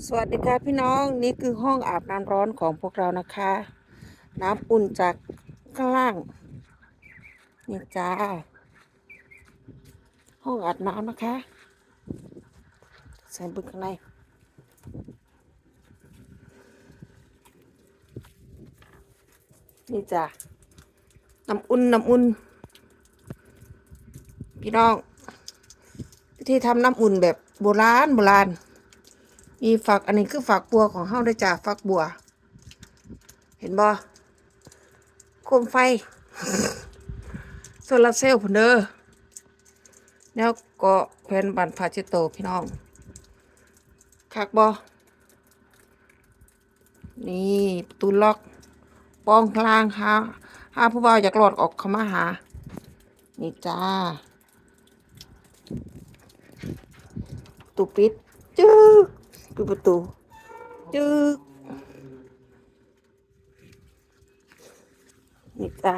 สวัสดีค่ะพี่น้องนี่คือห้องอาบน้ำร้อนของพวกเรานะคะ น้ำอุ่นจากข้างล่างนี่จ้า ห้องอาบน้ำนะคะใส่บึงข้างในนี่จ้าน้ำอุ่นน้ำอุ่น พี่น้องวิธีทำน้ำอุ่นแบบโบราณโบราณ มีฝักอันนี้คือฝักบัวของเฮาได้จาฝักบัว เห็นบ่โคมไฟโซลาเซลล์พุ่นเด้อแล้วก็แผ่นบันฟาเชโตพี่น้องคักบ่นี่ตูล็อกปองกลางหาหาผู้บ่าวอยากหลอดออกเข้ามาหา นี่จ้าตูปิดจึ๊ก ปิดประตูจึ๊กนี่จ้า